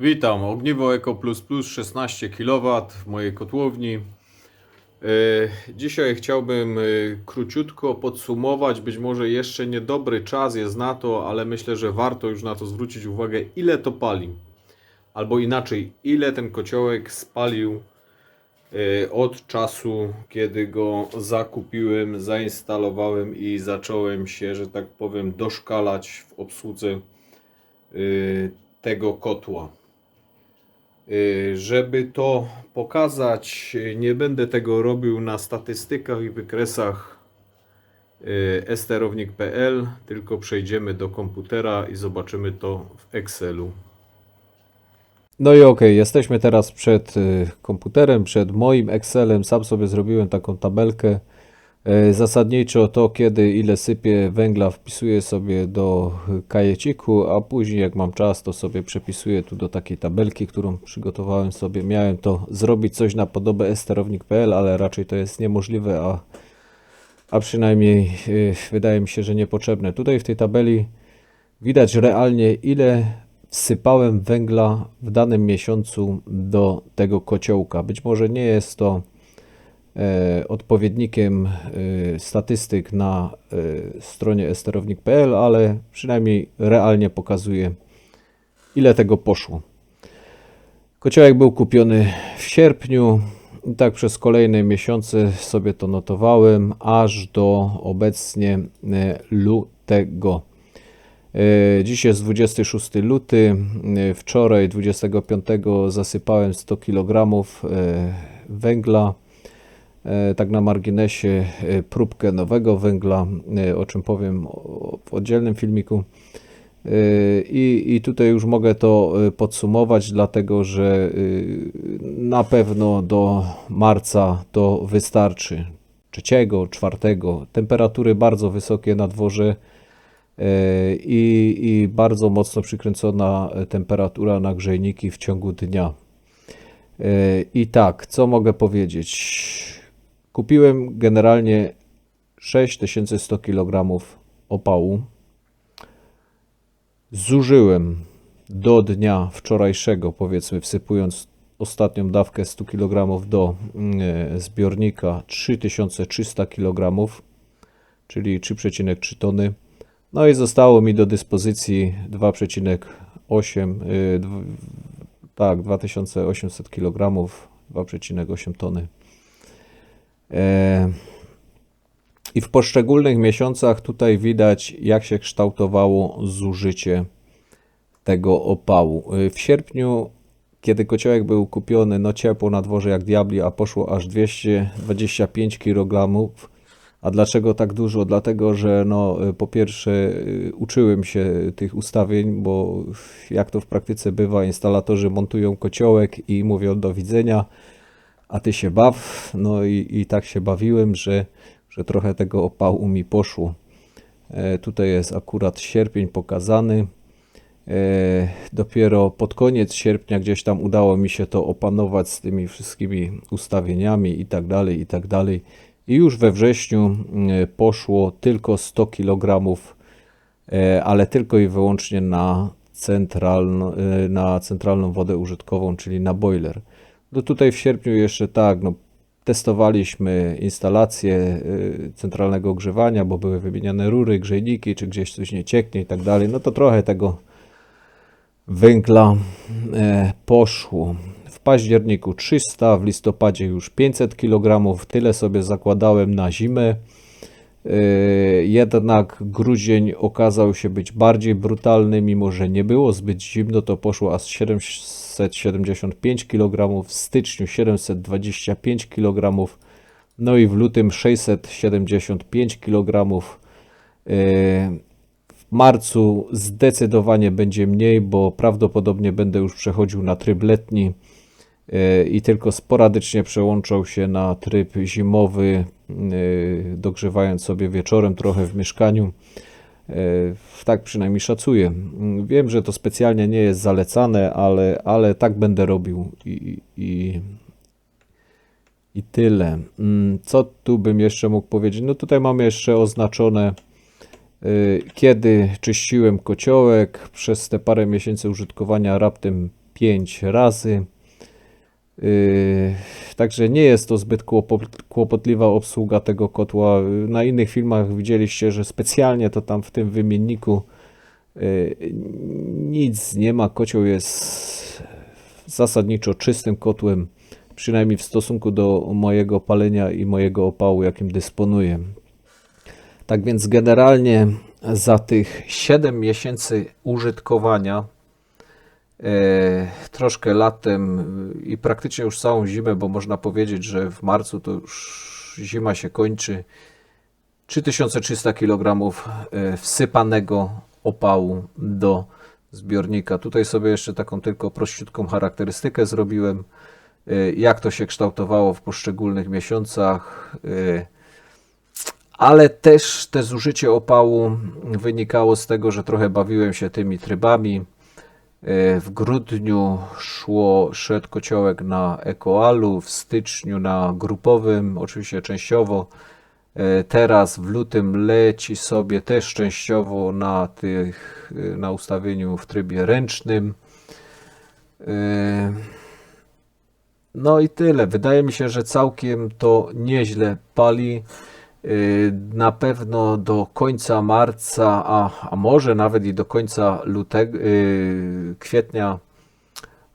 Witam, ogniwo Eco Plus Plus 16 kW w mojej kotłowni. E, Dzisiaj chciałbym e, króciutko podsumować, być może jeszcze niedobry czas jest na to, ale myślę, że warto już na to zwrócić uwagę, ile to pali. Albo inaczej, ile ten kociołek spalił e, od czasu, kiedy go zakupiłem, zainstalowałem i zacząłem się, że tak powiem, doszkalać w obsłudze tego kotła. Y, Żeby to pokazać, nie będę tego robił na statystykach i wykresach y, sterownik.pl, tylko przejdziemy do komputera i zobaczymy to w Excelu. No i okej, jesteśmy teraz przed y, komputerem, przed moim Excelem. Sam sobie zrobiłem taką tabelkę. Y, Zasadniczo to, kiedy ile sypię węgla, wpisuję sobie do kajeciku, a później jak mam czas, to sobie przepisuję tu do takiej tabelki, którą przygotowałem sobie. Miałem to zrobić coś na podobę sterownik.pl, ale raczej to jest niemożliwe, a, a przynajmniej y, wydaje mi się, że niepotrzebne. Tutaj w tej tabeli widać realnie, ile wsypałem węgla w danym miesiącu do tego kociołka. Być może nie jest to e, odpowiednikiem e, statystyk na e, stronie sterownik.pl, ale przynajmniej realnie pokazuje, ile tego poszło. Kociołek był kupiony w sierpniu. I tak przez kolejne miesiące sobie to notowałem, aż do obecnie e, lutego. E, Dziś jest 26 luty. E, Wczoraj 25 zasypałem 100 kg e, węgla. E, Tak na marginesie e, próbkę nowego węgla, e, o czym powiem w oddzielnym filmiku. I, I tutaj już mogę to podsumować, dlatego że na pewno do marca to wystarczy. Trzeciego, czwartego. Temperatury bardzo wysokie na dworze i, i bardzo mocno przykręcona temperatura na grzejniki w ciągu dnia. I tak, co mogę powiedzieć? Kupiłem generalnie 6100 kg opału. Zużyłem do dnia wczorajszego, powiedzmy, wsypując ostatnią dawkę 100 kg do mm, zbiornika 3300 kg, czyli 3,3 tony. No i zostało mi do dyspozycji 2,8 y, tak, 2800 kg, 2,8 tony. E, I w poszczególnych miesiącach tutaj widać, jak się kształtowało zużycie tego opału. Y, W sierpniu, kiedy kociołek był kupiony, no ciepło na dworze jak diabli, a poszło aż 225 kg. A dlaczego tak dużo? Dlatego, że no, y, po pierwsze uczyłem się tych ustawień, bo jak to w praktyce bywa, instalatorzy montują kociołek i mówią do widzenia, a ty się baw. No i, i tak się bawiłem, że, że trochę tego opału mi poszło. E, tutaj jest akurat sierpień pokazany. E, Dopiero pod koniec sierpnia gdzieś tam udało mi się to opanować z tymi wszystkimi ustawieniami i tak dalej, i tak dalej. I już we wrześniu e, poszło tylko 100 kg, e, ale tylko i wyłącznie na, centralno, e, na centralną wodę użytkową, czyli na boiler. No tutaj w sierpniu jeszcze tak, no testowaliśmy instalację y, centralnego ogrzewania, bo były wymieniane rury, grzejniki, czy gdzieś coś nie cieknie i tak dalej. No to trochę tego węgla e, poszło. W październiku 300, w listopadzie już 500 kg. Tyle sobie zakładałem na zimę. E, Jednak grudzień okazał się być bardziej brutalny, mimo że nie było zbyt zimno, to poszło aż 775 kg, w styczniu 725 kg, no i w lutym 675 kg. W marcu zdecydowanie będzie mniej, bo prawdopodobnie będę już przechodził na tryb letni i tylko sporadycznie przełączał się na tryb zimowy, e, dogrzewając sobie wieczorem trochę w mieszkaniu. E, Tak przynajmniej szacuję. Wiem, że to specjalnie nie jest zalecane, ale, ale tak będę robił i, i, i tyle. Mm, Co tu bym jeszcze mógł powiedzieć? No tutaj mam jeszcze oznaczone kiedy czyściłem kociołek. Przez te parę miesięcy użytkowania raptem 5 razy. Yy, Także nie jest to zbyt kłopo- kłopotliwa obsługa tego kotła. Na innych filmach widzieliście, że specjalnie to tam w tym wymienniku yy, nic nie ma. Kocioł jest zasadniczo czystym kotłem, przynajmniej w stosunku do mojego palenia i mojego opału, jakim dysponuję. Tak więc generalnie za tych 7 miesięcy użytkowania troszkę latem i praktycznie już całą zimę, bo można powiedzieć, że w marcu to już zima się kończy. 3300 kg e, wsypanego opału do zbiornika. Tutaj sobie jeszcze taką tylko prościutką charakterystykę zrobiłem, e, jak to się kształtowało w poszczególnych miesiącach. e, Ale też te zużycie opału wynikało z tego, że trochę bawiłem się tymi trybami. E, W grudniu szło, szedł kociołek na ekoalu, w styczniu na grupowym, oczywiście częściowo. E, Teraz w lutym leci sobie też częściowo na, tych, e, na ustawieniu w trybie ręcznym. No i tyle. Wydaje mi się, że całkiem to nieźle pali. Yy, Na pewno do końca marca, a, a może nawet i do końca lutego, yy, kwietnia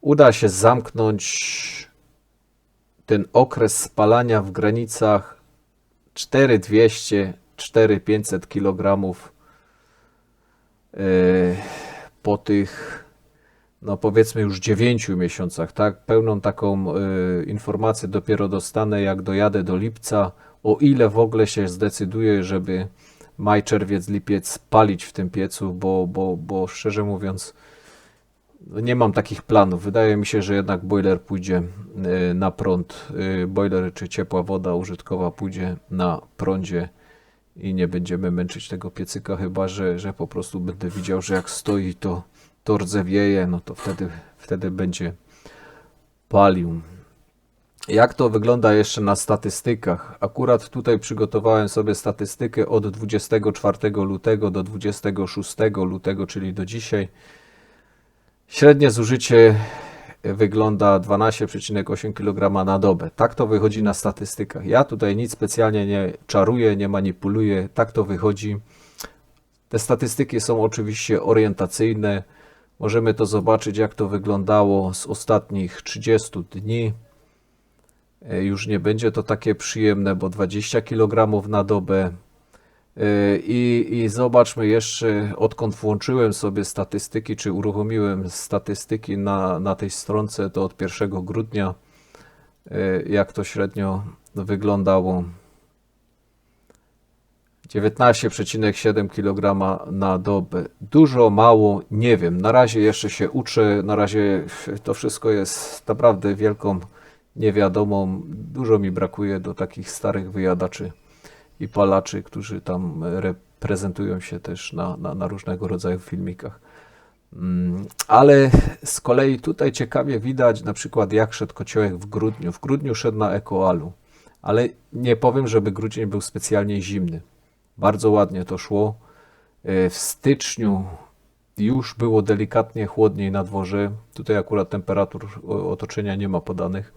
uda się zamknąć ten okres spalania w granicach 4200-4500 kg yy, po tych no powiedzmy już 9 miesiącach, tak? Pełną taką y, informację dopiero dostanę, jak dojadę do lipca, o ile w ogóle się zdecyduję, żeby maj, czerwiec, lipiec palić w tym piecu, bo, bo, bo szczerze mówiąc, no nie mam takich planów. Wydaje mi się, że jednak boiler pójdzie y, na prąd. Y, boiler czy ciepła woda użytkowa pójdzie na prądzie i nie będziemy męczyć tego piecyka, chyba że, że po prostu będę widział, że jak stoi, to, to rdzewieje, no to wtedy, wtedy będzie palił. Jak to wygląda jeszcze na statystykach? Akurat tutaj przygotowałem sobie statystykę od 24 lutego do 26 lutego, czyli do dzisiaj. Średnie zużycie wygląda 12,8 kg na dobę. Tak to wychodzi na statystykach. Ja tutaj nic specjalnie nie czaruję, nie manipuluję. Tak to wychodzi. Te statystyki są oczywiście orientacyjne. Możemy to zobaczyć, jak to wyglądało z ostatnich 30 dni. E, Już nie będzie to takie przyjemne, bo 20 kg na dobę. E, I, I zobaczmy jeszcze, odkąd włączyłem sobie statystyki, czy uruchomiłem statystyki na, na tej stronce, to od 1 grudnia, e, jak to średnio wyglądało. 19,7 kg na dobę. Dużo, mało, nie wiem. Na razie jeszcze się uczę. Na razie to wszystko jest naprawdę wielką niewiadomą. Dużo mi brakuje do takich starych wyjadaczy i palaczy, którzy tam reprezentują się też na, na, na różnego rodzaju filmikach. Mm, Ale z kolei tutaj ciekawie widać na przykład jak szedł kociołek w grudniu. W grudniu szedł na ekoalu, ale nie powiem, żeby grudzień był specjalnie zimny. Bardzo ładnie to szło. E, W styczniu już było delikatnie chłodniej na dworze. Tutaj akurat temperatur otoczenia nie ma podanych.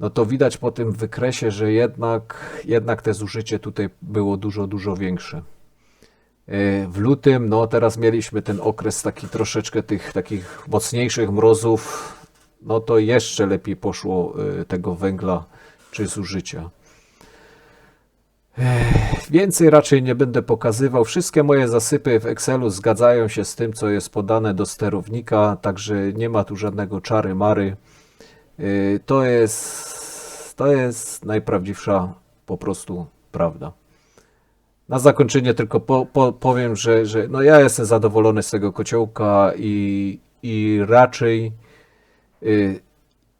No to widać po tym wykresie, że jednak, jednak te zużycie tutaj było dużo, dużo większe. E, W lutym, no teraz mieliśmy ten okres taki troszeczkę tych takich mocniejszych mrozów, no to jeszcze lepiej poszło e, tego węgla czy zużycia. Więcej raczej nie będę pokazywał. Wszystkie moje zasypy w Excelu zgadzają się z tym, co jest podane do sterownika, także nie ma tu żadnego czary mary. To jest, to jest najprawdziwsza po prostu prawda. Na zakończenie tylko po, po, powiem, że, że no ja jestem zadowolony z tego kociołka i, i raczej yy,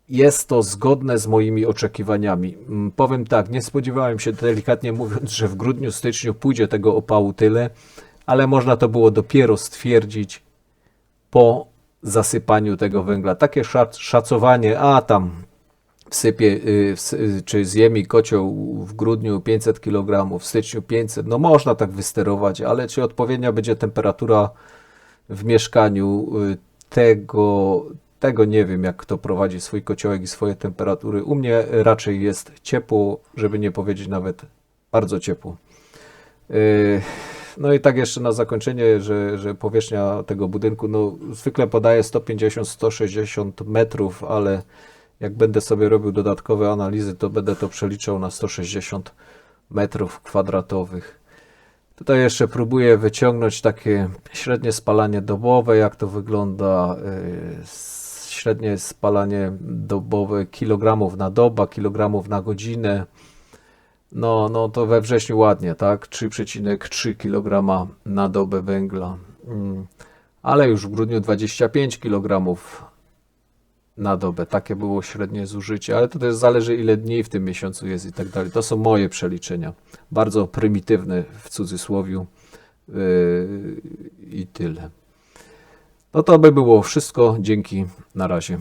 jest to zgodne z moimi oczekiwaniami. Mm, Powiem tak, nie spodziewałem się delikatnie mówiąc, że w grudniu, styczniu pójdzie tego opału tyle, ale można to było dopiero stwierdzić po zasypaniu tego węgla. Takie szac- szacowanie, a tam wsypie, y, y, czy zje mi kocioł w grudniu 500 kg, w styczniu 500, no można tak wysterować, ale czy odpowiednia będzie temperatura w mieszkaniu, y, tego, tego nie wiem, jak kto prowadzi swój kociołek i swoje temperatury. U mnie raczej jest ciepło, żeby nie powiedzieć nawet bardzo ciepło. No i tak jeszcze na zakończenie, że, że powierzchnia tego budynku, no zwykle podaje 150-160 metrów, ale jak będę sobie robił dodatkowe analizy, to będę to przeliczał na 160 metrów kwadratowych. Tutaj jeszcze próbuję wyciągnąć takie średnie spalanie dobowe, jak to wygląda. s- Średnie spalanie dobowe kilogramów na doba, kilogramów na godzinę. No, no to we wrześniu ładnie, tak? 3,3 kg na dobę węgla. Mm. Ale już w grudniu 25 kg na dobę. Takie było średnie zużycie, ale to też zależy ile dni w tym miesiącu jest i tak dalej. To są moje przeliczenia. Bardzo prymitywne w cudzysłowiu yy, i tyle. No to by było wszystko. Dzięki. Na razie.